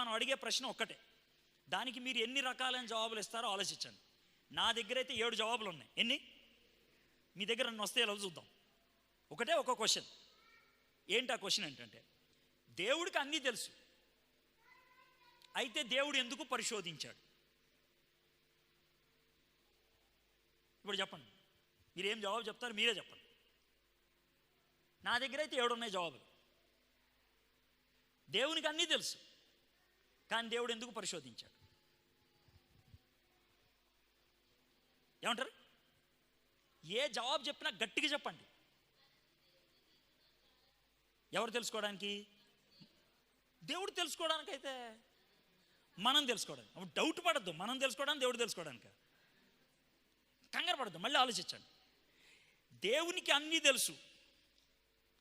మనం అడిగే ప్రశ్న ఒక్కటే. దానికి మీరు ఎన్ని రకాలైన జవాబులు ఇస్తారో ఆలోచించండి. నా దగ్గర అయితే ఏడు జవాబులు ఉన్నాయి. ఎన్ని? మీ దగ్గర నన్ను వస్తే ఎలా చూద్దాం. ఒకటే ఒక క్వశ్చన్ ఏంటి ఆ క్వశ్చన్ ఏంటంటే దేవుడికి అన్నీ తెలుసు. అయితే దేవుడు ఎందుకు పరిశోధించాడు? ఇప్పుడు చెప్పండి. మీరు ఏం జవాబు చెప్తారు మీరే చెప్పండి. నా దగ్గర అయితే ఏడున్నాయి జవాబులు. దేవునికి అన్నీ తెలుసు. కానీ దేవుడు ఎందుకు పరిశోధించాడు? ఏమంటారు? ఏ జవాబు చెప్పినా గట్టిగా చెప్పండి. ఎవరు తెలుసుకోవడానికి? దేవుడు తెలుసుకోవడానికి అయితే మనం తెలుసుకోవడానికి. డౌట్ పడద్దు. మనం తెలుసుకోవడానికి దేవుడు తెలుసుకోవడానికి. కంగారు పడద్దు. మళ్ళీ ఆలోచించండి. దేవునికి అన్నీ తెలుసు.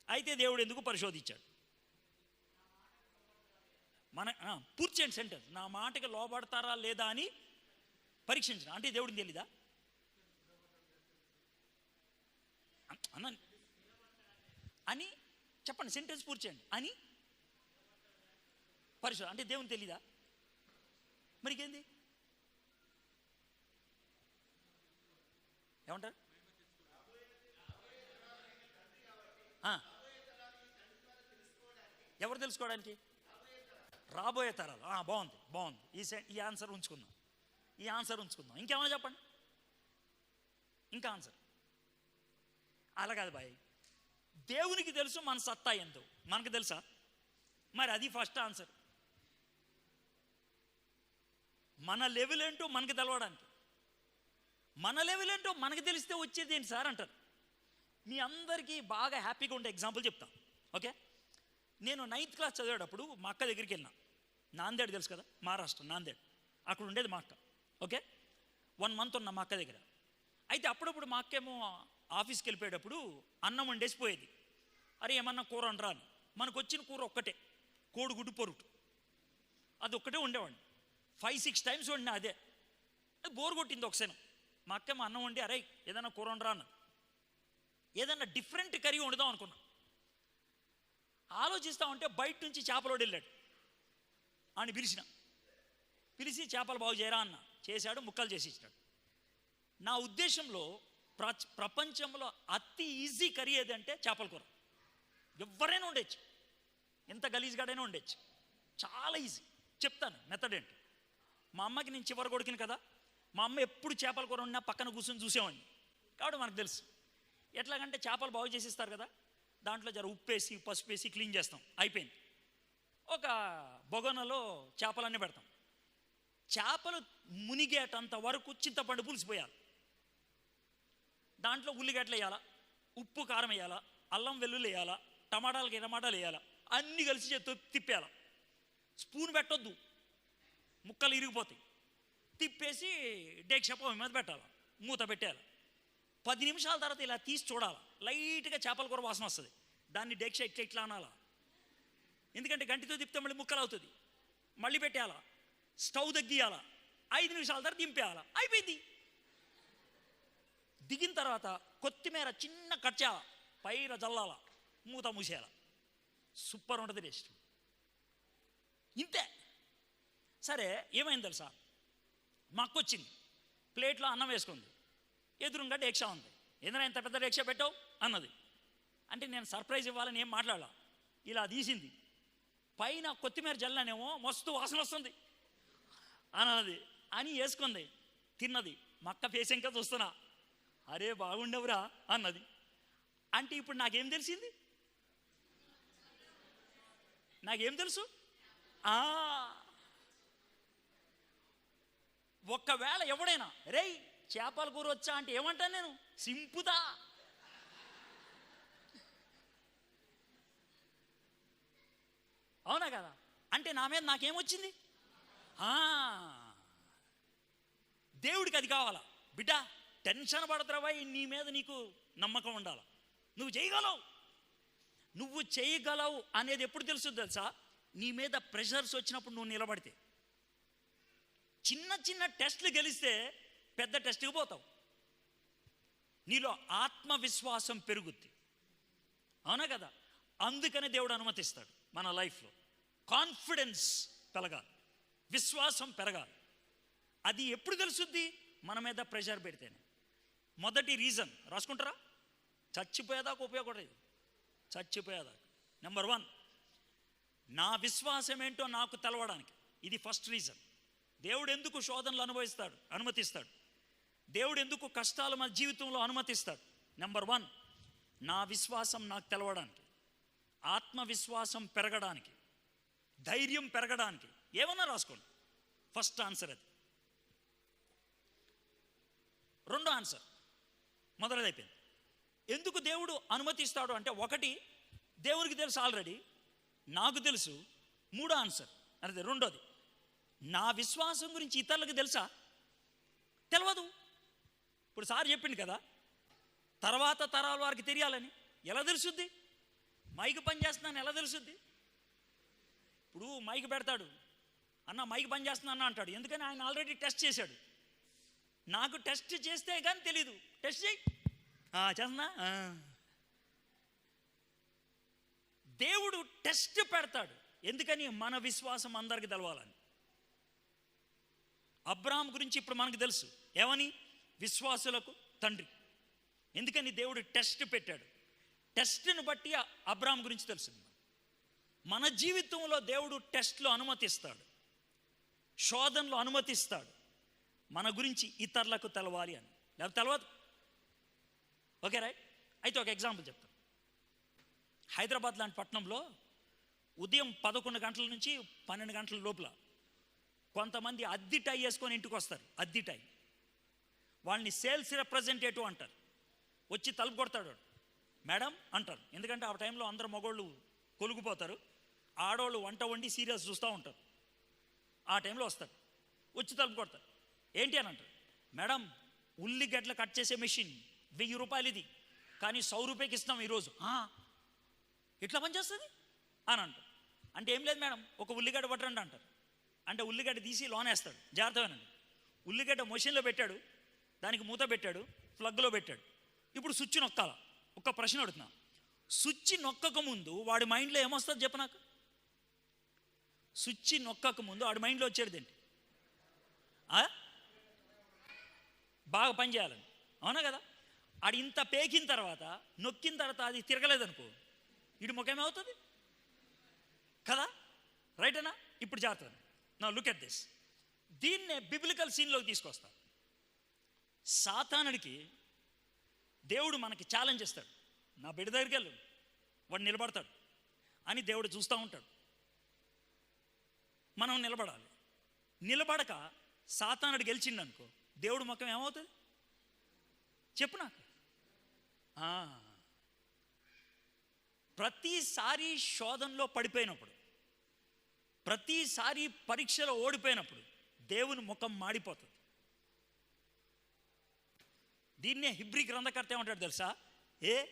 అయితే దేవుడు ఎందుకు పరిశోధించాడు? మన ఆ, పూర్తి చేయండి సెంటెన్స్ నా మాటకి లోబడతారా లేదా అని పరీక్షించిన అంటే దేవుడిని తెలీదా? అన్న అని చెప్పండి. సెంటెన్స్ పూర్తి చేయండి. అని పరిశోధన అంటే దేవుని తెలీదా? మరికేంది? ఏమంటారు? ఆ. ఎవరు తెలుసుకోవడానికి? రాబోయే తరాలు. బాగుంది బాగుంది. ఈ ఈ ఆన్సర్ ఉంచుకుందాం. ఈ ఆన్సర్ ఉంచుకుందాం. ఇంకేమైనా చెప్పండి? ఇంకా ఆన్సర్. అలా కాదు బాయ్. దేవునికి తెలుసు మన సత్తా ఎంతో మనకు తెలుసా? మరి అది ఫస్ట్ ఆన్సర్ మన లెవెల్ ఏంటో మనకు తెలవడానికి. మన లెవెల్ ఏంటో మనకు తెలిస్తే వచ్చేది ఏంటి సార్ అంటారు. మీ అందరికీ బాగా హ్యాపీగా ఉండే ఎగ్జాంపుల్ చెప్తాను ఓకే? నేను నైన్త్ క్లాస్ చదివేటప్పుడు మా అక్క దగ్గరికి వెళ్ళినా. నాందేడ్ తెలుసు కదా? మహారాష్ట్ర నాందేడ్. అక్కడ ఉండేది మా అక్క. ఓకే? వన్ మంత్ ఉన్న మా అక్క దగ్గర. అయితే అప్పుడప్పుడు మా అక్కేమో ఆఫీస్కి వెళ్ళిపోయేటప్పుడు అన్నం వండేసి పోయేది. అరే ఏమన్నా కూర అనరా అని. మనకు వచ్చిన కూర ఒక్కటే. కోడిగుడ్డు పొరుటు అది ఒక్కటే ఉండేవాడిని ఫైవ్ సిక్స్ టైమ్స్ వండినా అదే. బోర్ కొట్టింది ఒకసారి మా అక్కేమో అన్నం వండి అరే ఏదైనా కూర వండరా అన్న. ఏదైనా డిఫరెంట్ కర్రీ వండుదాం అనుకున్నా. ఆలోచిస్తా ఉంటే బయట నుంచి చేపలోడు వెళ్ళాడు. అని పిలిచిన. పిలిచి చేపలు బాగు చేయరా అన్న. చేశాడు ముక్కలు చేసి ఇచ్చినాడు. నా ఉద్దేశంలో ప్ర ప్రపంచంలో అతి ఈజీ కర్రీ ఏదంటే చేపల కూర. ఎవరైనా ఉండొచ్చు ఎంత గలీజ్గాడైనా ఉండొచ్చు చాలా ఈజీ. చెప్తాను మెథడ్ ఏంటి? మా అమ్మకి నేను చివరి కొడుకుని కదా మా అమ్మ ఎప్పుడు చేపల కూర ఉన్నా పక్కన కూర్చొని చూసేవాడిని. కాబట్టి మనకు తెలుసు. ఎట్లాగంటే చేపలు బాగు చేసిస్తారు కదా దాంట్లో జర ఉప్పేసి పసుపు వేసి క్లీన్ చేస్తాం. అయిపోయింది. ఒక బొగనలో చేపలన్నీ పెడతాం. చేపలు మునిగేటంత వరకు చింతపండు పులిసిపోయాలి దాంట్లో ఉల్లిగడ్డలు వేయాలా ఉప్పు కారం వేయాలా అల్లం వెల్లుల్లి వేయాలా టమాటాలకి టమాటాలు వేయాలా అన్నీ కలిసి చేత్తో తిప్పేయాల. స్పూన్ పెట్టొద్దు ముక్కలు ఇరిగిపోతాయి. తిప్పేసి డేక్ష పొయ్యి మీద పెట్టాలి మూత పెట్టేయాలి. పది నిమిషాల తర్వాత ఇలా తీసి చూడాలి. లైట్గా చేపల కూర వాసన వస్తుంది. దాన్ని డేక్ష ఇట్లా ఇట్లా అనాలా. ఎందుకంటే గంటితో తిప్పితే మళ్ళీ ముక్కలు అవుతుంది మళ్ళీ పెట్టేయాలా? స్టవ్ తగ్గియాలా? ఐదు నిమిషాల తర్వాత దింపేయాలా? అయిపోయింది. దిగిన తర్వాత కొత్తిమీర చిన్న కట్ చేయాలా? పైన జల్లాల? మూత మూసేయాల? సూపర్ ఉంటుంది టేస్ట్. ఇంతే. సరే ఏమైంది తెలుసా? మా అక్క వచ్చింది ప్లేట్లో అన్నం వేసుకుంది. ఎదురుగా డేక్షా ఉంది. ఏదైనా ఇంత పెద్ద డేక్షా పెట్టావు? అన్నది. అంటే నేను సర్ప్రైజ్ ఇవ్వాలని ఏం మాట్లాడాల. ఇలా తీసింది. పైన కొత్తిమీర జల్లనేమో మస్తు వాసన వస్తుంది. అన్నది. అని వేసుకుంది. తిన్నది. మక్క అక్క ఫేస్ ఇంకా చూస్తున్నా. అరే బాగుండవురా అన్నది. అంటే ఇప్పుడు నాకేం తెలిసింది? నాకేం తెలుసు? ఆ, ఒక్కవేళ ఎవడైనా రేయ్ చేపల కూర వచ్చా అంటే ఏమంటాను నేను? సింపుదా. అవునా కదా? అంటే నా మీద నాకేమొచ్చింది ఆ, దేవుడికి అది కావాలా? బిడ్డ టెన్షన్ పడతావా నీ మీద నీకు నమ్మకం ఉండాలి? నువ్వు చేయగలవు. నువ్వు చేయగలవు అనేది ఎప్పుడు తెలుస్తుంది తెలుసా? నీ మీద ప్రెషర్స్ వచ్చినప్పుడు నువ్వు నిలబడితే. చిన్న చిన్న టెస్ట్లు గెలిస్తే పెద్ద టెస్ట్కి పోతావు. నీలో ఆత్మవిశ్వాసం పెరుగుద్ది. అవునా కదా? అందుకనే దేవుడు అనుమతిస్తాడు మన లైఫ్లో. కాన్ఫిడెన్స్ పెరగాలి విశ్వాసం పెరగాలి. అది ఎప్పుడు తెలుసుద్ది? మన మీద ప్రెషర్ పెడితేనే. మొదటి రీజన్ రాసుకుంటారా? చచ్చిపోయేదాకా ఉపయోగపడేది చచ్చిపోయేదాకా. నెంబర్ వన్ నా విశ్వాసం ఏంటో నాకు తెలవడానికి. ఇది ఫస్ట్ రీజన్. దేవుడు ఎందుకు శోధనలు అనుభవిస్తాడు? అనుమతిస్తాడు. దేవుడు ఎందుకు కష్టాలు మన జీవితంలో అనుమతిస్తాడు? నెంబర్ వన్ నా విశ్వాసం నాకు తెలవడానికి. ఆత్మవిశ్వాసం పెరగడానికి. ధైర్యం పెరగడానికి. ఏమన్నా రాసుకోండి. ఫస్ట్ ఆన్సర్ అది. రెండో ఆన్సర్. మొదలైపోయింది. ఎందుకు దేవుడు అనుమతిస్తాడు అంటే ఒకటి దేవునికి తెలుసు ఆల్రెడీ. నాకు తెలుసు. మూడో ఆన్సర్. అదే రెండోది. నా విశ్వాసం గురించి ఇతరులకు తెలుసా? తెలియదు ఇప్పుడు సార్ చెప్పింది కదా తర్వాత తరాల వారికి తెలియాలని. ఎలా తెలుసుద్ది? మైక్ పని చేస్తున్నాను ఎలా తెలుసుద్ది? ఇప్పుడు మైక్ పెడతాడు. అన్న మైక్ పని చేస్తున్నా అన్న అంటాడు. ఎందుకని ఆయన ఆల్రెడీ టెస్ట్ చేశాడు. నాకు టెస్ట్ చేస్తే కానీ తెలీదు. టెస్ట్ చేయి. ఆ, చేస్తున్నా? దేవుడు టెస్ట్ పెడతాడు. ఎందుకని? మన విశ్వాసం అందరికి తెలవాలని. అబ్రాహం గురించి ఇప్పుడు మనకు తెలుసు. ఏమని? విశ్వాసులకు తండ్రి. ఎందుకని? దేవుడు టెస్ట్ పెట్టాడు. టెస్ట్ని బట్టి అబ్రాహం గురించి తెలుసు. మన జీవితంలో దేవుడు టెస్ట్లో అనుమతిస్తాడు. శోధనలో అనుమతిస్తాడు. మన గురించి ఇతరులకు తెలవాలి అని. లేకపోతే తెలవదు. Okay right? అయితే ఒక ఎగ్జాంపుల్ చెప్తాను హైదరాబాద్ లాంటి పట్టణంలో ఉదయం పదకొండు గంటల నుంచి పన్నెండు గంటల లోపల కొంతమంది అద్దె టై వేసుకొని ఇంటికి వస్తారు. అద్దె టై. వాళ్ళని సేల్స్ రిప్రజెంటేటివ్ అంటారు. వచ్చి తలుపు కొడతాడు మేడం అంటారు. ఎందుకంటే ఆ టైంలో అందరు మగోళ్ళు కొలుగుపోతారు ఆడవాళ్ళు వంట వండి సీరియల్స్ చూస్తూ ఉంటారు. ఆ టైంలో వస్తారు. వచ్చి తలుపు కొడతారు. ఏంటి అని అంటారు. మేడం ఉల్లిగడ్డలు కట్ చేసే మెషిన్ వెయ్యి రూపాయలు ఇది. కానీ సౌ రూపాయకి ఇస్తాం ఈరోజు. ఇట్లా పనిచేస్తుంది అని అంటారు. అంటే ఏం లేదు మేడం ఒక ఉల్లిగడ్డ పట్టండి అంటారు. అంటే ఉల్లిగడ్డ తీసి లోనేస్తాడు. జాగ్రత్తగానండి. ఉల్లిగడ్డ మెషిన్లో పెట్టాడు. దానికి మూత పెట్టాడు. ప్లగ్లో పెట్టాడు. ఇప్పుడు స్విచ్ నొక్కాల? ఒక ప్రశ్న అడుగుతున్నా. స్విచ్ నొక్కక ముందు వాడి మైండ్లో ఏమొస్తుంది చెప్పు నాకు? స్విచ్ నొక్కక ముందు ఆడు మైండ్లో వచ్చేది ఏంటి? ఆ? బాగా పనిచేయాలని అవునా కదా? ఆడు ఇంత పేకిన తర్వాత నొక్కిన తర్వాత అది తిరగలేదనుకో ఇటు ముఖమేమవుతుంది కదా? రైటేనా? ఇప్పుడు జాగ్రత్త నా లుక్ ఎట్ దిస్ దీన్నే బిబ్లికల్ సీన్లోకి తీసుకొస్తా. సాతానుడికి దేవుడు మనకి ఛాలెంజ్ ఇస్తాడు నా బిడ్డ దగ్గరికి వెళ్ళు. వాడు నిలబడతాడు. అని దేవుడు చూస్తూ ఉంటాడు. మనం నిలబడాలి. నిలబడక సాతానుడు గెలిచిండు అనుకో దేవుడు ముఖం ఏమవుతుంది? చెప్పు నాకు. ఆ. ప్రతిసారి శోధనలో పడిపోయినప్పుడు ప్రతిసారి పరీక్షలో ఓడిపోయినప్పుడు దేవుని ముఖం మాడిపోతుంది. దీన్నే హిబ్రి గ్రంథకర్త ఏమంటాడు తెలుసా? ఏ?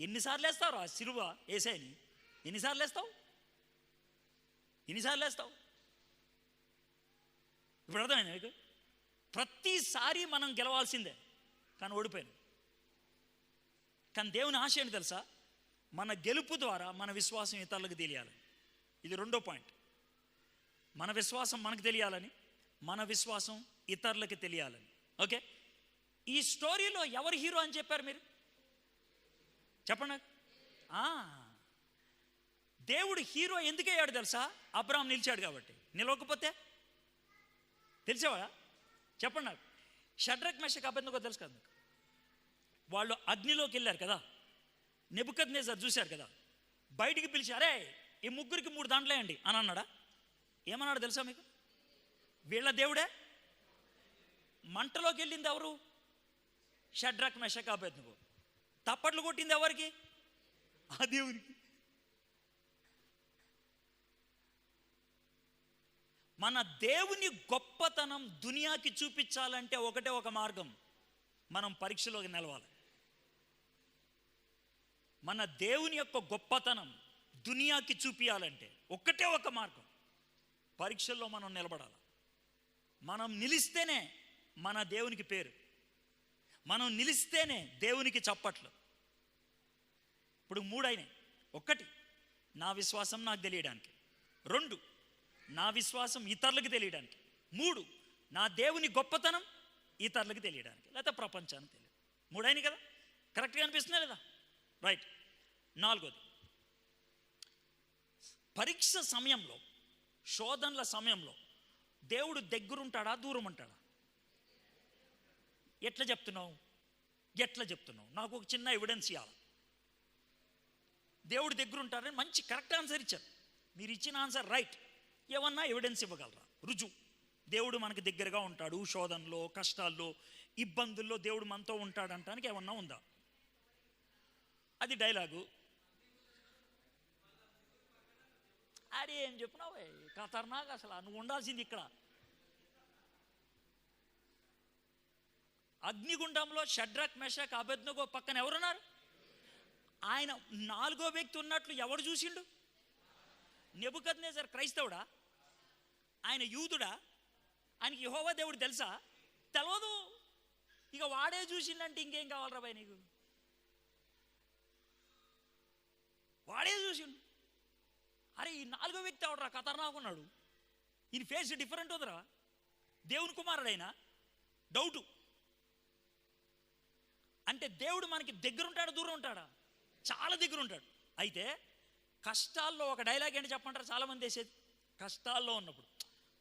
ఎన్నిసార్లు వేస్తావు రా సిరువ ఏసాయని ఎన్నిసార్లు వేస్తావు ఎన్నిసార్లు వేస్తావు ఇప్పుడు అర్థమైంది మీకు ప్రతిసారి మనం గెలవాల్సిందే. కానీ ఓడిపోయాను. కానీ దేవుని ఆశ ఏంటి తెలుసా? మన గెలుపు ద్వారా మన విశ్వాసం ఇతరులకు తెలియాలి. ఇది రెండో పాయింట్. మన విశ్వాసం మనకు తెలియాలని మన విశ్వాసం ఇతరులకు తెలియాలని. ఓకే? ఈ స్టోరీలో ఎవరు హీరో అని చెప్పారు మీరు? చెప్పండి. ఆ, దేవుడు హీరో ఎందుకయ్యాడు తెలుసా? అబ్రాహం నిలిచాడు కాబట్టి. నిలవకపోతే? తెలిసేవాడా? చెప్పండి నాకు. షడ్రక్ మెషక్ అభ్యంతకో తెలుసు కదా మీకు? వాళ్ళు అగ్నిలోకి వెళ్ళారు కదా? నెబుకద్ నేజర్ చూశారు కదా? బయటికి పిలిచి అరే ఈ ముగ్గురికి మూడు దాంట్లేయండి అని అన్నాడా? ఏమన్నాడు తెలుసా మీకు? వీళ్ళ దేవుడే? మంటలోకి వెళ్ళింది ఎవరు? షడ్రక్ మెషక్ అభ్యర్థుకు తప్పట్లు కొట్టింది ఎవరికి? ఆ దేవునికి. మన దేవుని గొప్ప గొప్పతనం దునియాకి చూపించాలంటే ఒకటే ఒక మార్గం. మనం పరీక్షలోకి నిలవాలి మన దేవుని యొక్క గొప్పతనం దునియాకి చూపించాలంటే ఒక్కటే ఒక మార్గం. పరీక్షల్లో మనం నిలబడాలి. మనం నిలిస్తేనే మన దేవునికి పేరు. మనం నిలిస్తేనే దేవునికి చప్పట్లు. ఇప్పుడు మూడైనాయి. ఒక్కటి నా విశ్వాసం నాకు తెలియడానికి. రెండు నా విశ్వాసం ఇతరులకు తెలియడానికి. మూడు నా దేవుని గొప్పతనం ఇతరులకు తెలియడానికి లేకపోతే ప్రపంచానికి తెలియదు. మూడైన కదా? కరెక్ట్గా అనిపిస్తుందా లేదా? రైట్ నాలుగోది పరీక్ష సమయంలో శోధనల సమయంలో దేవుడు దగ్గరుంటాడా దూరం ఉంటాడా ఎట్లా చెప్తున్నావు? ఎట్లా చెప్తున్నావు? నాకు ఒక చిన్న ఎవిడెన్స్ ఇవ్వాలి దేవుడు దగ్గరుంటారని మంచి కరెక్ట్ ఆన్సర్ ఇచ్చారు. మీరు ఇచ్చిన ఆన్సర్ రైట్ ఏమన్నా ఎవిడెన్స్ ఇవ్వగలరా? రుజువు. దేవుడు మనకు దగ్గరగా ఉంటాడు శోధనలో కష్టాల్లో ఇబ్బందుల్లో దేవుడు మనతో ఉంటాడంటానికి ఏమన్నా ఉందా? అది డైలాగు. అరే ఏం చెప్పినావు? ఖతర్నాక్ అసలు నువ్వు ఉండాల్సింది ఇక్కడ. అగ్నిగుండంలో షడ్రక్ మెషక్ అభజ్ఞగో పక్కన ఎవరున్నారు? ఆయన నాలుగో వ్యక్తి ఉన్నట్లు ఎవడు చూసిండు? నెబుకద్నేజర్ క్రైస్తవుడా? ఆయన యూదుడా? ఆయనకి యహోవా దేవుడు తెలుసా? తెలవదు. ఇక వాడే చూసిండంటే ఇంకేం కావాలరా బాయ్ నీకు? వాడే చూసిండు. అరే ఈ నాలుగో వ్యక్తి అవడరా ఖతర్నాక్ ఉన్నాడు ఈయన ఫేస్ డిఫరెంట్ ఉందిరా. దేవుని కుమారుడైనా? డౌటు అంటే దేవుడు మనకి దగ్గర ఉంటాడా దూరం ఉంటాడా చాలా దగ్గర ఉంటాడు అయితే కష్టాల్లో ఒక డైలాగ్ ఏంటి చెప్పంటారు చాలామంది వేసేది కష్టాల్లో ఉన్నప్పుడు.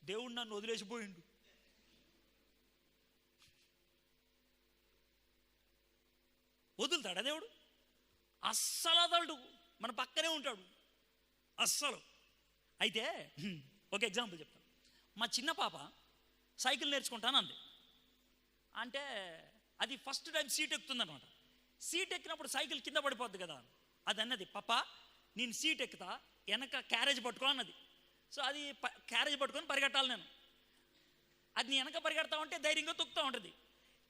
దేవుడు నన్ను వదిలేసిపోయిండు. వదులుతాడా దేవుడు? అస్సలు వదలడు. మన పక్కనే ఉంటాడు. అస్సలు. అయితే ఒక ఎగ్జాంపుల్ చెప్తాను మా చిన్న పాప సైకిల్ నేర్చుకుంటాను అంది. అంటే అది ఫస్ట్ టైం సీట్ ఎక్కుతుందనమాట సీట్ ఎక్కినప్పుడు సైకిల్ కింద పడిపోద్ది కదా. అది అన్నది పాప నేను సీట్ ఎక్కుతా వెనక క్యారేజ్ పట్టుకో అన్నది. సో అది క్యారేజ్ పట్టుకొని పరిగెట్టాలి నేను. అది వెనక పరిగెడతా ఉంటే ధైర్యంగా తొక్కుతూ ఉంటుంది.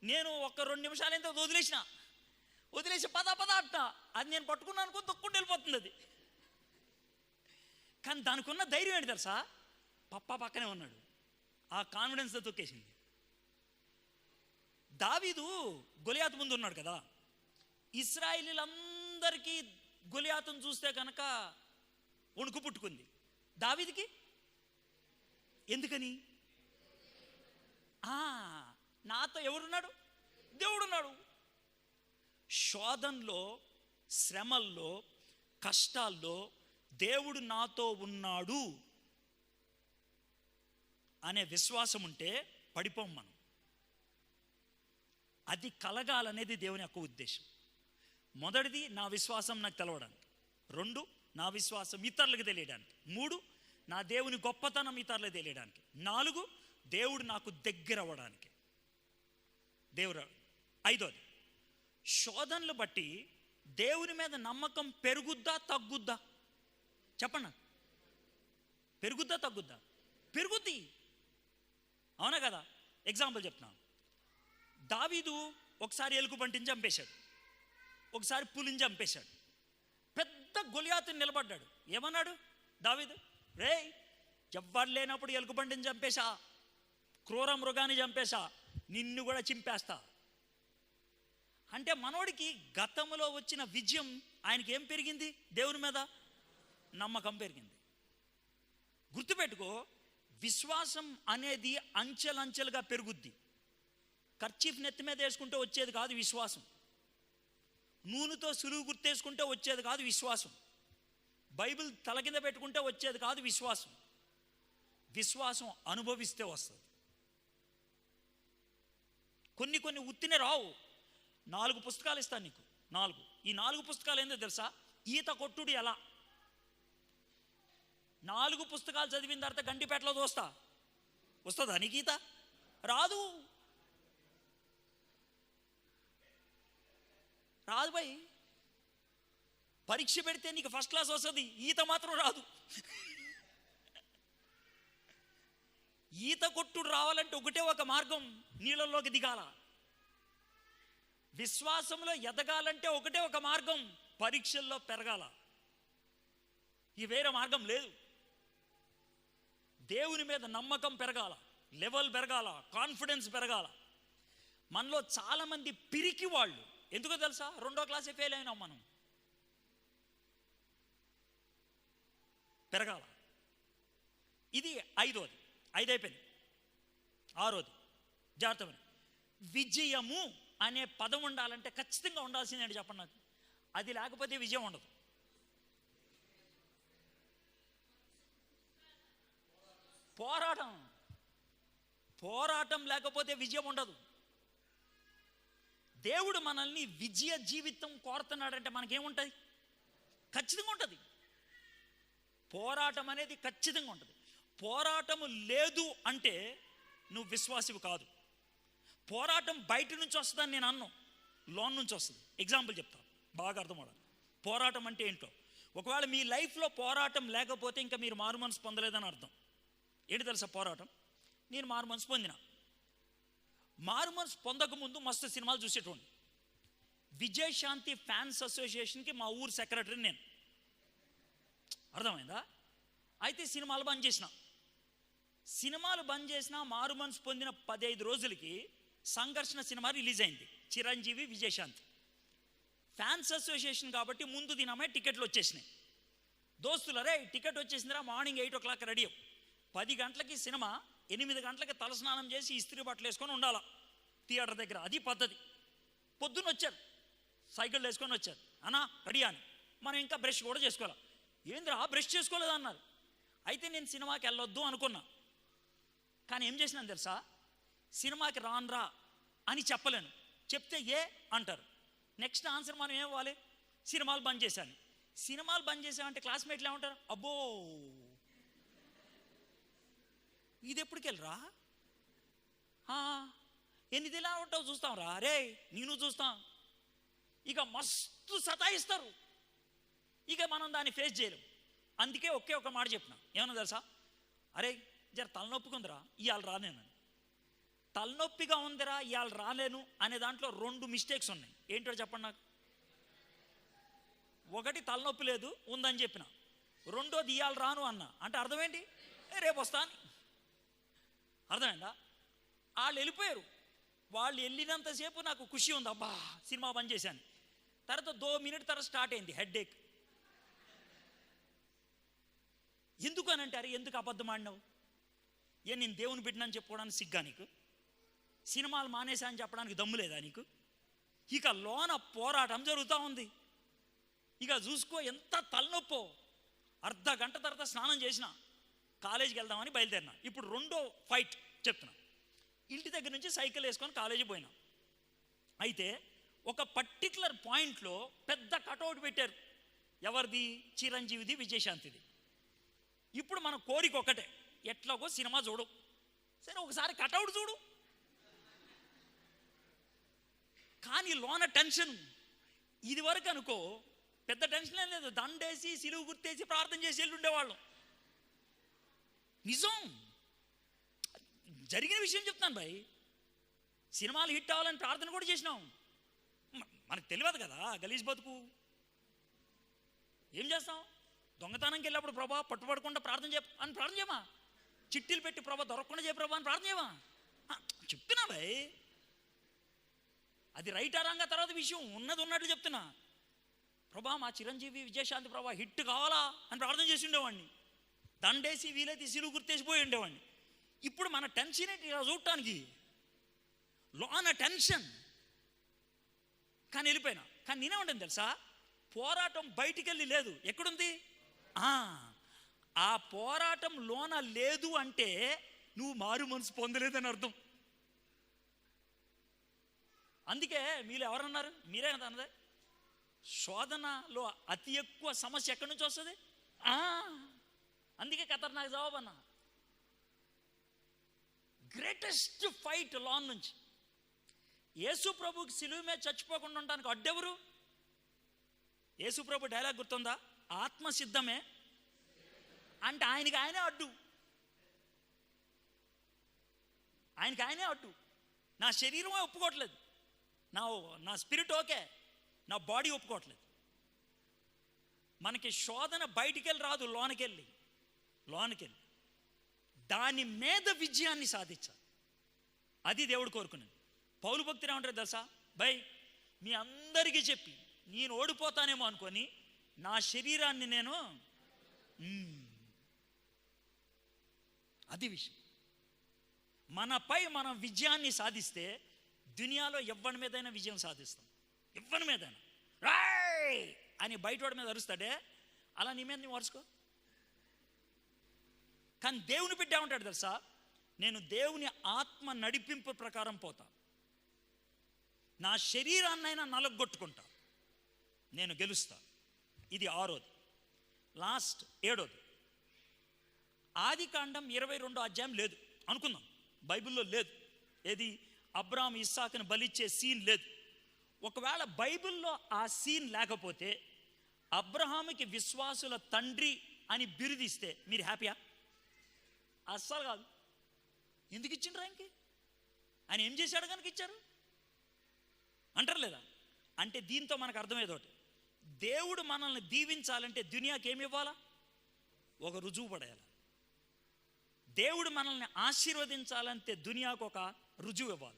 నేను ఒక రెండు నిమిషాలు ఎంత వదిలేసిన. వదిలేసి పద పద అట్ట అది నేను పట్టుకున్నాను అనుకో తొక్కుంటూ వెళ్ళిపోతుంది అది. కానీ దానికి ఉన్న ధైర్యం ఏంటి తెలుసా? పప్ప పక్కనే ఉన్నాడు. ఆ కాన్ఫిడెన్స్తో తొక్కేసింది. దావీదు గొలియాతు ముందు ఉన్నాడు కదా. ఇస్రాయిలీలందరికీ గొలియాతును చూస్తే కనుక వణుకు పుట్టుకుంది. దావీదికి? ఎందుకని? ఆ, నాతో ఎవడున్నాడు? దేవుడున్నాడు. శోధనలో శ్రమల్లో కష్టాల్లో దేవుడు నాతో ఉన్నాడు అనే విశ్వాసం ఉంటే పడిపోం మనం. అది కలగాలనేది దేవుని యొక్క ఉద్దేశం. మొదటిది నా విశ్వాసం నాకు తెలవడానికి. రెండు నా విశ్వాసం ఇతరులకు తెలియడానికి. మూడు నా దేవుని గొప్పతనం ఇతరులకు తెలియడానికి. నాలుగు దేవుడు నాకు దగ్గర అవ్వడానికి దేవుడు ఐదోది శోధనలు బట్టి దేవుని మీద నమ్మకం పెరుగుద్దా తగ్గుద్దా? చెప్పండి. పెరుగుద్దా తగ్గుద్దా? పెరుగుద్ది. అవునా కదా? ఎగ్జాంపుల్ చెప్తున్నాను దావీదు ఒకసారి ఎలుగు పంటిని చంపేశాడు. ఒకసారి పులిని చంపేశాడు. పెద్ద గొలియాతుని నిలబడ్డాడు. ఏమన్నాడు దావీదు? రే ఎవ్వరు లేనప్పుడు ఎలుగు పంటిని చంపేశా? క్రూర మృగాన్ని చంపేశా? నిన్ను కూడా చింపేస్తా. అంటే మనోడికి గతంలో వచ్చిన విజయం ఆయనకి ఏం పెరిగింది? దేవుని మీద నమ్మకం పెరిగింది. గుర్తుపెట్టుకో విశ్వాసం అనేది అంచెలంచెలుగా పెరుగుద్ది. ఖర్చీఫ్ నెత్తి మీద వేసుకుంటే వచ్చేది కాదు విశ్వాసం. నూనెతో సులువు గుర్తేసుకుంటే వచ్చేది కాదు విశ్వాసం. బైబిల్ తల కింద పెట్టుకుంటే వచ్చేది కాదు విశ్వాసం. విశ్వాసం అనుభవిస్తే వస్తుంది. కొన్ని కొన్ని ఉత్తినే రావు. నాలుగు పుస్తకాలు ఇస్తాను నీకు. నాలుగు. ఈ నాలుగు పుస్తకాలు ఏందో తెలుసా? ఈత కొట్టుడు ఎలా? నాలుగు పుస్తకాలు చదివిన తర్వాత గంటిపేటలో చూస్తా వస్తుందా నీకు ఈత? రాదు. రాదు భయ్ పరీక్ష పెడితే నీకు ఫస్ట్ క్లాస్ వస్తుంది. ఈత మాత్రం రాదు. ఈత కొట్టుడు రావాలంటే ఒకటే ఒక మార్గం నీళ్ళలోకి దిగాల. విశ్వాసంలో ఎదగాలంటే ఒకటే ఒక మార్గం పరీక్షల్లో పెరగాల. ఈ వేరే మార్గం లేదు. దేవుని మీద నమ్మకం పెరగాల లెవెల్ పెరగాల కాన్ఫిడెన్స్ పెరగాల. మనలో చాలామంది పిరికి వాళ్ళు. ఎందుకో తెలుసా? రెండో క్లాసే ఫెయిల్ అయినాం మనం. పెరగాల. ఇది ఐదోది. ఐదైపోయింది. ఆరోది. జాగ్రత్త విజయము అనే పదం ఉండాలంటే ఖచ్చితంగా ఉండాల్సిందండి చెప్పండి నాకు? అది లేకపోతే విజయం ఉండదు. పోరాటం. పోరాటం లేకపోతే విజయం ఉండదు. దేవుడు మనల్ని విజయ జీవితం కోరుతున్నాడంటే మనకేముంటుంది? ఖచ్చితంగా ఉంటుంది. పోరాటం అనేది ఖచ్చితంగా ఉంటుంది. పోరాటము లేదు అంటే నువ్వు విశ్వాసివి కాదు. పోరాటం బయట నుంచి వస్తుందని నేను అన్నాను లోన్ నుంచి వస్తుంది. ఎగ్జాంపుల్ చెప్తాను బాగా అర్థమవడం పోరాటం అంటే ఏంటో? ఒకవేళ మీ లైఫ్లో పోరాటం లేకపోతే ఇంకా మీరు మారు మనసు పొందలేదని అర్థం. ఏంటి తెలుసా పోరాటం? నేను మారు మనసు పొందిన. మారు మనసు పొందకముందు మస్తు సినిమాలు చూసేటోండి విజయశాంతి ఫ్యాన్స్ అసోసియేషన్కి మా ఊరు సెక్రటరీ నేను. అర్థమైందా? అయితే సినిమాలు బంద్ చేసిన. సినిమాలు బంద్ చేసిన మారు మనసు పొందిన పదహైదు రోజులకి సంఘర్షణ సినిమా రిలీజ్ అయింది. చిరంజీవి విజయశాంత్. ఫ్యాన్స్ అసోసియేషన్ కాబట్టి ముందు దినమే టికెట్లు వచ్చేసినాయి. దోస్తులరే టికెట్ వచ్చేసిందిరా morning eight o'clock ready పది గంటలకి సినిమా ఎనిమిది గంటలకి తలస్నానం చేసి ఇస్త్రీ బట్టలు వేసుకొని ఉండాల? థియేటర్ దగ్గర అది పద్ధతి. పొద్దున్న వచ్చారు. సైకిల్ వేసుకొని వచ్చారు. అనా రెడీ అని. మనం ఇంకా బ్రష్ కూడా చేసుకోవాలి? ఏంద్రా బ్రష్ చేసుకోలేదు? అన్నారు. అయితే నేను సినిమాకి వెళ్ళొద్దు అనుకున్నా. కానీ ఏం చేసినాను తెలుసా? సినిమాకి రాన్రా అని చెప్పలేను. చెప్తే ఏ అంటారు. నెక్స్ట్ ఆన్సర్ మనం ఏం ఇవ్వాలి? సినిమాలు బంద్ చేశాను. సినిమాలు బంద్ చేసామంటే క్లాస్మేట్లు ఏమంటారు? అబ్బో! ఇది ఎప్పటికెళ్ళరా ఎనిమిది ఎలా ఉంటావు చూస్తాం రా రే నేను చూస్తాం. ఇక మస్తు సతాయిస్తారు. ఇక మనం దాన్ని ఫేస్ చేయలేం. అందుకే ఒకే ఒక మాట చెప్పిన. ఏమన్నా తెలుసా? అరే జర తలనొప్పుకుందిరా. ఇవాళ రా నేను. తలనొప్పిగా ఉందిరా ఇవాళ రాలేను అనే దాంట్లో రెండు మిస్టేక్స్ ఉన్నాయి. ఏంటో చెప్పండి నాకు? ఒకటి తలనొప్పి లేదు ఉందని చెప్పిన. రెండోది ఇవాళ రాను అన్న. అంటే అర్థం ఏంటి రేపు వస్తాను అని. అర్థమైందా? వాళ్ళు వెళ్ళిపోయారు. వాళ్ళు వెళ్ళినంతసేపు నాకు ఖుషి ఉంది. అబ్బా సినిమా బంద్ చేశాను. తర్వాత దో మినిట్ తర్వాత స్టార్ట్ అయింది హెడ్ ఏక్ ఎందుకు అని అంటారు? ఎందుకు అబద్ధం ఆడినావు? ఏ నేను దేవుని బిడ్డనని చెప్పుకోవడానికి సిగ్గా నీకు? సినిమాలు మానేసా అని చెప్పడానికి దమ్ము లేదా నీకు? ఇక లోన పోరాటం జరుగుతూ ఉంది. ఇక చూసుకో ఎంత తలనొప్పో. అర్ధ గంట తర్వాత స్నానం చేసిన. కాలేజీకి వెళ్దామని బయలుదేరినా. ఇప్పుడు రెండో ఫైట్ చెప్తున్నా. ఇంటి దగ్గర నుంచి సైకిల్ వేసుకొని కాలేజీ పోయినా. అయితే ఒక పర్టికులర్ పాయింట్లో పెద్ద కటౌట్ పెట్టారు. ఎవరిది? చిరంజీవిది విజయశాంతిది. ఇప్పుడు మన కోరిక ఒకటే. ఎట్లాగో సినిమా చూడు. సరే ఒకసారి కటౌట్ చూడు. కానీ లోన టెన్షన్. ఇది వరకు అనుకో పెద్ద టెన్షన్ ఏం లేదు. దండేసి సిలువు గుర్తేసి ప్రార్థన చేసి వెళ్ళి ఉండేవాళ్ళం. నిజం. జరిగిన విషయం చెప్తాను భాయ్ సినిమాలు హిట్ అవ్వాలని ప్రార్థన కూడా చేసినాం. మనకు తెలియదు కదా గలీజ్ బతుకు. ఏం చేస్తాం? దొంగతనంకి వెళ్ళినప్పుడు ప్రభా పట్టుపడకుండా ప్రార్థన చేయ అని ప్రార్థన చేయమా? చిట్టీలు పెట్టి ప్రభా దొరకకుండా చేయ ప్రభా అని ప్రార్థన చేయమా? ఆ, చెప్తున్నా భయ్ అది రైట్ అరంగా తర్వాత విషయం ఉన్నది ఉన్నట్లు చెప్తున్నా. ప్రభా మా చిరంజీవి విజయశాంతి ప్రభా హిట్ కావాలా అని ప్రార్థన చేసి ఉండేవాడిని. దండేసి వీలైతే సిలువు గుర్తేసిపోయి ఉండేవాడిని. ఇప్పుడు మన టెన్షన్ ఏంటి? ఇలా చూడటానికి లోన టెన్షన్ కానీ వెళ్ళిపోయినా. కానీ నేనే ఉండేది తెలుసా? పోరాటం బయటికి వెళ్ళి లేదు. ఎక్కడుంది? ఆ, ఆ పోరాటం లోన లేదు అంటే నువ్వు మారు మనసు పొందలేదని అర్థం. అందుకే మీరు ఎవరన్నారు? మీరే కదా అన్నది? శోధనలో అతి ఎక్కువ సమస్య ఎక్కడి నుంచి వస్తుంది? అందుకే కథర్ నాకు జవాబు అన్న. గ్రేటెస్ట్ ఫైట్ లాన్ నుంచి. యేసు ప్రభుకి సిలువు మీద చచ్చిపోకుండా ఉండడానికి అడ్డెవరు? యేసు ప్రభు డైలాగ్ గుర్తుందా? ఆత్మ సిద్ధమే అంటే ఆయనకి ఆయనే అడ్డు. ఆయనకి ఆయనే అడ్డు. నా శరీరమే ఒప్పుకోవట్లేదు. నా నా స్పిరిట్ ఓకే. నా బాడీ ఒప్పుకోవట్లేదు. మనకి శోధన బయటికి వెళ్ళి రాదు లోనకెళ్ళి. లోనకెళ్ళి. దాని మీద విజయాన్ని సాధించాలి. అది దేవుడు కోరుకునేది పౌలు భక్తులు ఏమంటారు తెలుసా? బై మీ అందరికీ చెప్పి నేను ఓడిపోతానేమో అనుకొని నా శరీరాన్ని నేను అది విషయం. మనపై మనం విజయాన్ని సాధిస్తే దునియాలో ఎవ్వని మీదైనా విజయం సాధిస్తాం. ఎవ్వని మీదైనా. రాయ్! అని బయటవాడి మీద అరుస్తాడే. అలా నీ మీద నువ్వు అరుచుకో కానీ దేవుని బిడ్డ ఉంటాడు తెలుసా? నేను దేవుని ఆత్మ నడిపింపు ప్రకారం పోతా. నా శరీరాన్నైనా నలగొట్టుకుంటా. నేను గెలుస్తా. ఇది ఆరోది. లాస్ట్ ఏడోది. ఆది కాండం ఇరవై రెండో అధ్యాయం లేదు. అనుకుందాం. బైబిల్లో లేదు. ఏది? అబ్రామ్ ఇస్సాకుని బలిచ్చే సీన్ లేదు. ఒకవేళ బైబిల్లో ఆ సీన్ లేకపోతే అబ్రహాముకి విశ్వాసుల తండ్రి అని బిరుదిస్తే మీరు హ్యాపీయా? అస్సలు కాదు. ఎందుకు ఇచ్చిండ్రు ఆయనకి? ఆయన ఏం చేశాడు కనుక ఇచ్చారు? అంటారు లేదా అంటే దీంతో మనకు అర్థమయ్యేది ఒకటి. దేవుడు మనల్ని దీవించాలంటే దునియాకి ఏమి ఇవ్వాలా? ఒక రుజువు పడేయాలి? దేవుడు మనల్ని ఆశీర్వదించాలంటే దునియాకు ఒక రుజువు ఇవ్వాలి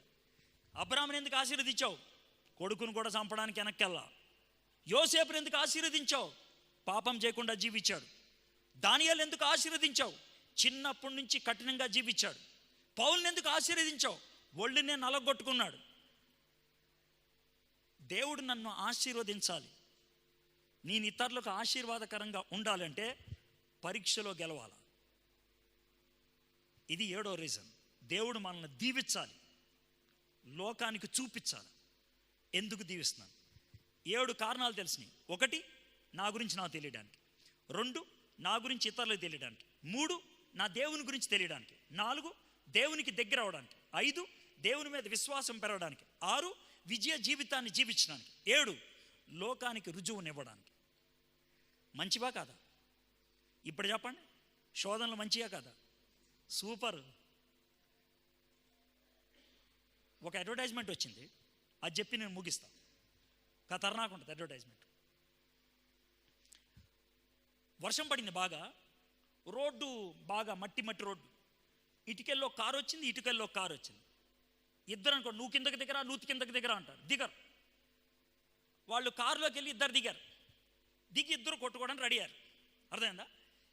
అబ్రాహ్మని ఎందుకు ఆశీర్వదించావు? కొడుకును కూడా చంపడానికి వెనక్కెళ్ళా. యోసేపుని ఎందుకు ఆశీర్వదించావు? పాపం చేయకుండా జీవించాడు. దానియాలు ఎందుకు ఆశీర్వదించావు? చిన్నప్పటి నుంచి కఠినంగా జీవించాడు. పౌల్ని ఎందుకు ఆశీర్వదించావు? ఒళ్ళునే నలగొట్టుకున్నాడు. దేవుడు నన్ను ఆశీర్వదించాలి. నేను ఇతరులకు ఆశీర్వాదకరంగా ఉండాలంటే పరీక్షలో గెలవాల? ఇది ఏడో రీజన్. దేవుడు మనల్ని దీవించాలి. లోకానికి చూపించాలి. ఎందుకు దీవిస్తున్నాను? ఏడు కారణాలు తెలిసినాయి. ఒకటి నా గురించి నాకు తెలియడానికి. రెండు నా గురించి ఇతరులకు తెలియడానికి. మూడు నా దేవుని గురించి తెలియడానికి. నాలుగు దేవునికి దగ్గర అవడానికి ఐదు దేవుని మీద విశ్వాసం పెరగడానికి. ఆరు విజయ జీవితాన్ని జీవించడానికి. ఏడు లోకానికి రుజువునివ్వడానికి. మంచివా కాదా? ఇప్పుడు చెప్పండి. శోధనలు మంచిగా కాదా? సూపర్. ఒక అడ్వర్టైజ్మెంట్ వచ్చింది. అది చెప్పి నేను ముగిస్తాను ఖతర్నాక్ ఉంటుంది అడ్వర్టైజ్మెంట్ వర్షం పడింది బాగా. రోడ్డు బాగా మట్టి మట్టి రోడ్డు. ఇటుకెల్లో కారు వచ్చింది ఇటుకెల్లో కారు వచ్చింది. ఇద్దరు అనుకో నువ్వు కిందకి దిగరా నువ్వు కిందకి దిగరా అంటారు. దిగరు. వాళ్ళు కారులోకి వెళ్ళి ఇద్దరు దిగారు. దిగి ఇద్దరు కొట్టుకోవడానికి రెడీ అయ్యారు. అర్థమైందా?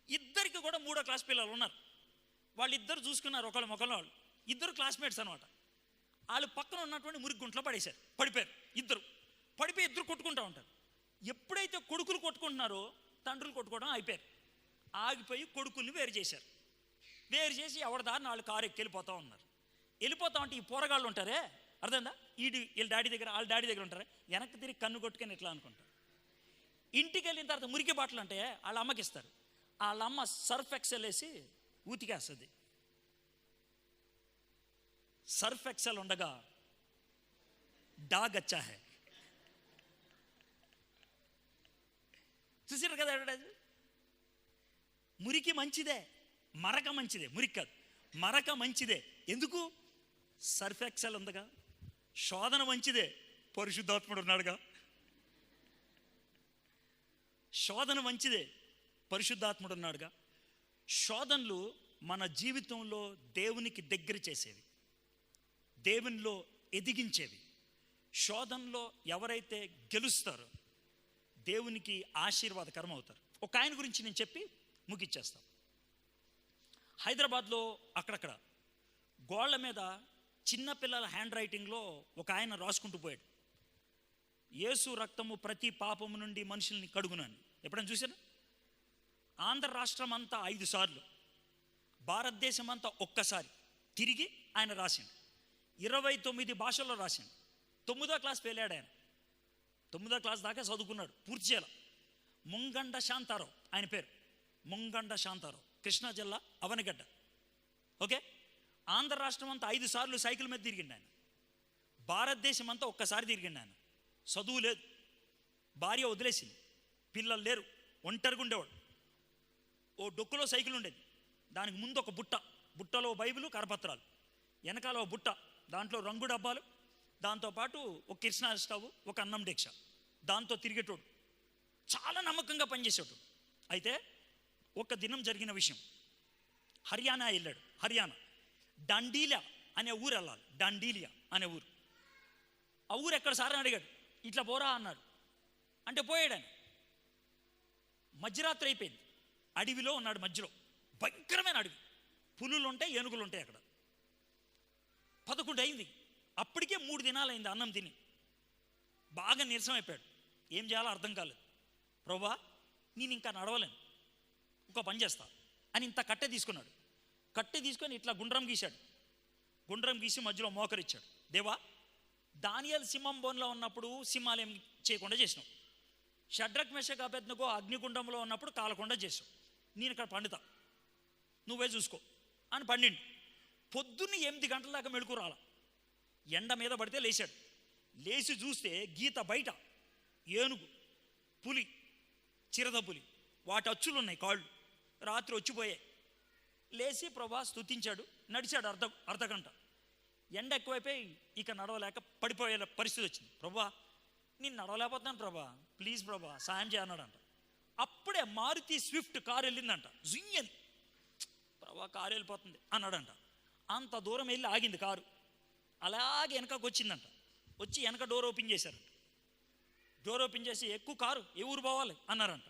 ఇద్దరికి కూడా మూడో క్లాస్ పిల్లలు ఉన్నారు. వాళ్ళిద్దరు చూసుకున్నారు ఒకళ్ళ మొక్కల వాళ్ళు ఇద్దరు క్లాస్మేట్స్ అనమాట వాళ్ళు పక్కన ఉన్నటువంటి మురికి గుంట్లో పడేశారు. పడిపోయారు. ఇద్దరు. పడిపోయి ఇద్దరు కొట్టుకుంటూ ఉంటారు. ఎప్పుడైతే కొడుకులు కొట్టుకుంటున్నారో తండ్రులు కొట్టుకోవడం అయిపోయారు ఆగిపోయి కొడుకుల్ని వేరు చేశారు. వేరు చేసి ఎవరిదారిని వాళ్ళు కారు ఎక్కి వెళ్ళిపోతూ ఉన్నారు. వెళ్ళిపోతా ఉంటే ఈ పోరగాళ్ళు ఉంటారే? అర్థందా ఈడి వీళ్ళ డాడీ దగ్గర వాళ్ళ డాడీ దగ్గర ఉంటారే? వెనక్కి తిరిగి కన్ను కొట్టుకొని ఇట్లా అనుకుంటారు. ఇంటికి వెళ్ళిన తర్వాత మురికి బాటలు అంటే వాళ్ళ అమ్మకి ఇస్తారు. వాళ్ళ అమ్మ సర్ఫ్ ఎక్సెల్ వేసి ఊతికేస్తుంది. సర్ఫ్ ఎక్సెల్ ఉండగా డాగ్ అచ్చా హే. చూసారు కదా అడ్వర్టైజ్ మురికి మంచిదే మరక మంచిదే మురికి కాదు మరక మంచిదే. ఎందుకు? సర్ఫ్ ఎక్సెల్ ఉందిగా శోధన మంచిదే పరిశుద్ధాత్ముడు ఉన్నాడుగా. శోధన మంచిదే పరిశుద్ధాత్ముడు ఉన్నాడుగా. శోధనలు మన జీవితంలో దేవునికి దగ్గర చేసేవి. దేవునిలో ఎదిగించేవి. శోధనలో ఎవరైతే గెలుస్తారో దేవునికి ఆశీర్వాదకరం అవుతారు ఒక ఆయన గురించి నేను చెప్పి ముగిచ్చేస్తాం హైదరాబాద్లో అక్కడక్కడ గోళ్ళ మీద చిన్నపిల్లల హ్యాండ్ రైటింగ్లో ఒక ఆయన రాసుకుంటూ పోయాడు. యేసు రక్తము ప్రతి పాపము నుండి మనుషుల్ని కడుగునని. ఎప్పుడైనా చూసారా ఆంధ్ర రాష్ట్రం అంతా ఐదు సార్లు భారతదేశం అంతా ఒక్కసారి తిరిగి ఆయన రాసిండు. ఇరవై తొమ్మిది భాషల్లో రాశాను తొమ్మిదో క్లాస్ వెళ్ళాడు ఆయన. తొమ్మిదో క్లాస్ దాకా చదువుకున్నాడు పూర్తి చేయాల. ముంగండ శాంతారావు ఆయన పేరు. ముంగండ శాంతారావు కృష్ణా జిల్లా అవనగడ్డ. ఓకే? ఆంధ్ర రాష్ట్రం అంతా ఐదు సార్లు సైకిల్ మీద తిరిగిండు ఆయన. భారతదేశం అంతా ఒక్కసారి తిరిగిండు ఆయన. చదువు లేదు. భార్య వదిలేసింది. పిల్లలు లేరు. ఒంటరిగా ఉండేవాడు. ఓ డొక్కులో సైకిల్ ఉండేది. దానికి ముందు ఒక బుట్ట. బుట్టలో బైబిలు కరపత్రాలు. వెనకాల ఒక బుట్ట. దాంట్లో రంగు డబ్బాలు దాంతోపాటు ఒక కృష్ణా స్టవ్ ఒక అన్నం డేక్ష. దాంతో తిరిగేటోడు. చాలా నమ్మకంగా పనిచేసేటోడు. అయితే ఒక దినం జరిగిన విషయం. హర్యానా వెళ్ళాడు. హర్యానా. డండీలియా అనే ఊరు వెళ్ళాలి. డండీలియా అనే ఊరు. ఆ ఊరు ఎక్కడ సార్ అని అడిగాడు. ఇట్లా పోరా అన్నాడు. అంటే పోయాడు ఆయన మధ్యరాత్రి అయిపోయింది. అడవిలో ఉన్నాడు మధ్యలో. భయంకరమైన అడవి. పులులు ఉంటాయి ఏనుగులు ఉంటాయి అక్కడ. పదకొండు అయింది. అప్పటికే మూడు దినాలు అయింది అన్నం తిని. బాగా నీరసమైపోయాడు అయిపోయాడు. ఏం చేయాలో అర్థం కాలేదు. ప్రభా నేను ఇంకా నడవలేను. ఒక పని చేస్తా అని ఇంత కట్టె తీసుకున్నాడు. కట్టె తీసుకొని ఇట్లా గుండ్రం గీశాడు. గుండ్రం గీసి మధ్యలో మోకరిచ్చాడు. దేవా దానియల్ సింహం బోన్లో ఉన్నప్పుడు సింహాలు ఏం చేయకుండా చేసినావు. షడ్రక్ మెషక్ అభ్యర్థనకో అగ్నిగుండంలో ఉన్నప్పుడు కాలకుండా చేసావు నేను ఇక్కడ పండుతా. నువ్వే చూసుకో అని పండిండు. పొద్దున్న ఎనిమిది గంటల దాకా మెడుకురాల ఎండ మీద పడితే లేచాడు. లేచి చూస్తే గీత బయట ఏనుగు పులి చిరద పులి వాటి అచ్చులు ఉన్నాయి కాళ్ళు. రాత్రి వచ్చిపోయాయి. లేచి ప్రభా స్తుతించాడు. నడిచాడు అర్ధ అర్ధగంట ఎండ ఎక్కువైపోయి ఇక నడవలేక పడిపోయే పరిస్థితి వచ్చింది. ప్రభా నేను నడవలేకపోతున్నాను ప్రభా. ప్లీజ్ ప్రభా సాయం చేయన్నాడంట. అప్పుడే మారుతి స్విఫ్ట్ కారు వెళ్ళిందంట. జుయ్యని. ప్రభా కారు వెళ్ళిపోతుంది అన్నాడంట. అంత దూరం వెళ్ళి ఆగింది కారు. అలాగే వెనకకు వచ్చిందంట. వచ్చి వెనక డోర్ ఓపెన్ చేశారంట డోర్ ఓపెన్ చేసి ఎక్కువ కారు ఏ ఊరు పోవాలి? అన్నారంట.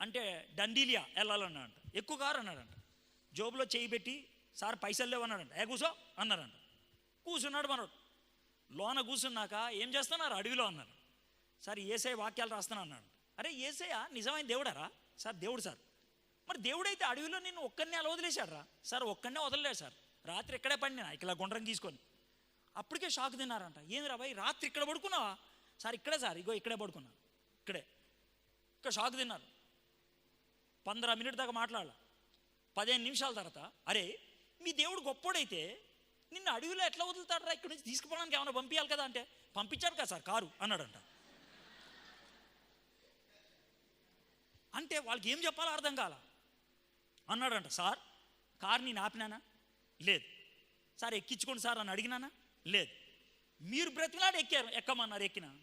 అంటే డండీలియా వెళ్ళాలన్నాడంట ఎక్కువ కారు అన్నాడంట జోబులో చేయి పెట్టి సార్ పైసలు లేవు అన్నాడంట ఏ కూసో? అన్నారంట. కూర్చున్నాడు మనోడు. లోన కూర్చున్నాక ఏం చేస్తున్నారు? అడవిలో అన్నారు. సార్ ఏసై వాక్యాలు రాస్తాను అన్నాడు. అరే ఏసయ్య నిజమైన దేవుడారా సార్ దేవుడు సార్. మరి దేవుడైతే అడవిలో నిన్ను ఒక్కరిని అలా వదిలేశాడు రా? సార్ ఒక్కడనే వదలలేదు సార్. రాత్రి ఇక్కడే పడినా ఇలా గుండ్రం తీసుకొని అప్పటికే షాక్ తిన్నారంట. ఏమి రా రాత్రి ఇక్కడ పడుకున్నావా? సార్ ఇక్కడే సార్ ఇగో ఇక్కడే పడుకున్నా. ఇక్కడే. ఇక్కడ షాక్ తిన్నారు. పంద్రా మినిట్ దాకా మాట్లాడాల. పదిహేను నిమిషాల తర్వాత అరే మీ దేవుడు గొప్పోడైతే నిన్ను అడవిలో ఎట్లా వదులుతాడరా ఇక్కడి నుంచి తీసుకుపోవడానికి ఏమైనా పంపించాలి కదా అంటే పంపించాడు కదా సార్ కారు అన్నాడంట. అంటే వాళ్ళకి ఏం చెప్పాలో అర్థం కాల? అన్నాడంట సార్ కార్ నేను ఆపినానా? లేదు. సార్ ఎక్కించుకోండి సార్ అని అడిగినానా? లేదు. మీరు బ్రతికినాడు ఎక్కారు ఎక్కమన్నారు ఎక్కినా?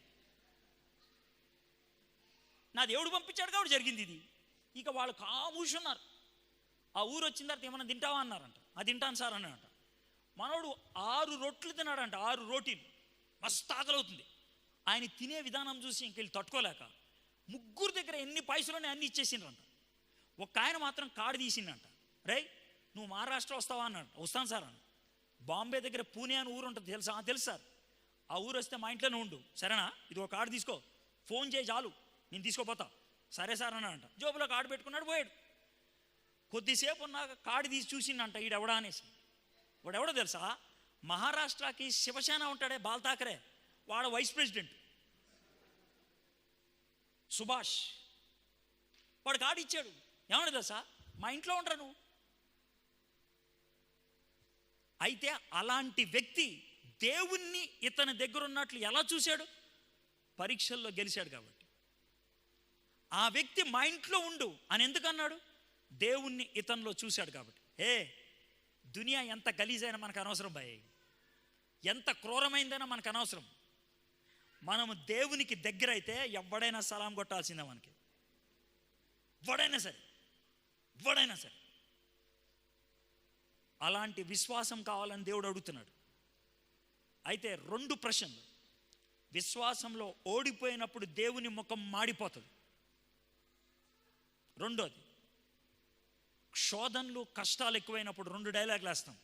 నా దేవుడు పంపించాడు కాబట్టి జరిగింది ఇది. ఇక వాళ్ళు కామూషున్నారు ఆ ఊరు వచ్చిన తర్వాత ఏమన్నా తింటావా? అన్నారంట. అది తింటాను సార్ అన్నాడంట. మనోడు ఆరు రొట్లు తిన్నాడంట ఆరు రోటీలు. మస్తు ఆకలవుతుంది. ఆయన తినే విధానం చూసి ఇంకెళ్ళి తట్టుకోలేక ముగ్గురు దగ్గర ఎన్ని పైసలోనే అన్ని ఇచ్చేసిండ్రంట. ఒక ఆయన మాత్రం కాడు తీసిండంట. రైట్ నువ్వు మహారాష్ట్ర వస్తావా? అన్నాడు. వస్తాను సార్ అన్న బాంబే దగ్గర పూణే అని ఊరు ఉంటుంది తెలుసా? తెలుసు సార్. ఆ ఊరు వస్తే మా ఇంట్లోనే ఉండు. సరేనా? ఇది ఒక కార్డు తీసుకో. ఫోన్ చేయి చాలు. నేను తీసుకోపోతా. సరే సార్ అన్నాడంట జోబులో కార్డు పెట్టుకున్నాడు పోయాడు. కొద్దిసేపు ఉన్నాక కార్డు తీసి చూసిండంట ఈడెవడా అనేసి. వాడెవడో తెలుసా? మహారాష్ట్రకి శివసేన ఉంటాడే బాల్ ఠాకరే వాడ వైస్ ప్రెసిడెంట్. సుభాష్. వాడు కార్డు ఇచ్చాడు. ఏమన్నా తెలుసా? మా ఇంట్లో ఉంటారు నువ్వు? అయితే అలాంటి వ్యక్తి దేవుణ్ణి ఇతని దగ్గర ఉన్నట్లు ఎలా చూశాడు? పరీక్షల్లో గెలిచాడు కాబట్టి. ఆ వ్యక్తి మా ఇంట్లో ఉండు అని ఎందుకన్నాడు దేవుణ్ణి ఇతనిలో చూశాడు కాబట్టి. ఏ దునియా ఎంత గలీజైనా మనకు అనవసరం భయ ఎంత క్రూరమైందైనా మనకు అనవసరం. మనము దేవునికి దగ్గర అయితే ఎవడైనా సలాం కొట్టాల్సిందే మనకి. ఎవడైనా సరే. ఎవడైనా సరే. అలాంటి విశ్వాసం కావాలని దేవుడు అడుగుతున్నాడు. అయితే రెండు ప్రశ్నలు. విశ్వాసంలో ఓడిపోయినప్పుడు దేవుని ముఖం మాడిపోతుంది. రెండోది శోధనలు కష్టాలు ఎక్కువైనప్పుడు రెండు డైలాగులు వేస్తాం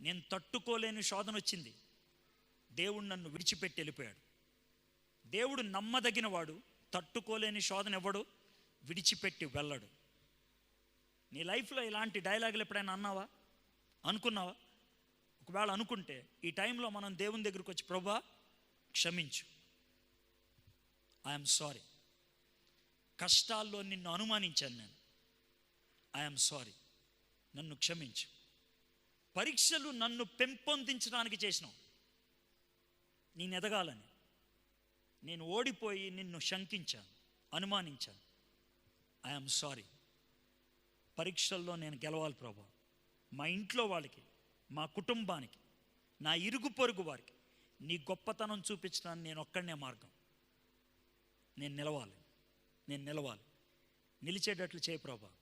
నేను తట్టుకోలేని శోధన వచ్చింది. దేవుడు నన్ను విడిచిపెట్టి వెళ్ళిపోయాడు. దేవుడు నమ్మదగిన వాడు తట్టుకోలేని శోధన ఇవ్వడు విడిచిపెట్టి వెళ్ళడు. నీ లైఫ్లో ఇలాంటి డైలాగులు ఎప్పుడైనా అన్నావా? అనుకున్నావా? ఒకవేళ అనుకుంటే ఈ టైంలో మనం దేవుని దగ్గరికి వచ్చి ప్రభా క్షమించు. ఐఎమ్ సారీ కష్టాల్లో నిన్ను అనుమానించాను నేను. ఐఎమ్ సారీ నన్ను క్షమించు. పరీక్షలు నన్ను పెంపొందించడానికి చేసినావు. నేను ఎదగాలని. నేను ఓడిపోయి నిన్ను శంకించాను అనుమానించాను. ఐఎమ్ సారీ పరీక్షల్లో నేను గెలవాలి ప్రభా. మా ఇంట్లో వాళ్ళకి మా కుటుంబానికి నా ఇరుగు పొరుగు వారికి నీ గొప్పతనం చూపించడానికి నేను ఒక్కడనే మార్గం. నేను నిలవాలి. నేను నిలవాలి. నిలిచేటట్లు చేయి ప్రభా.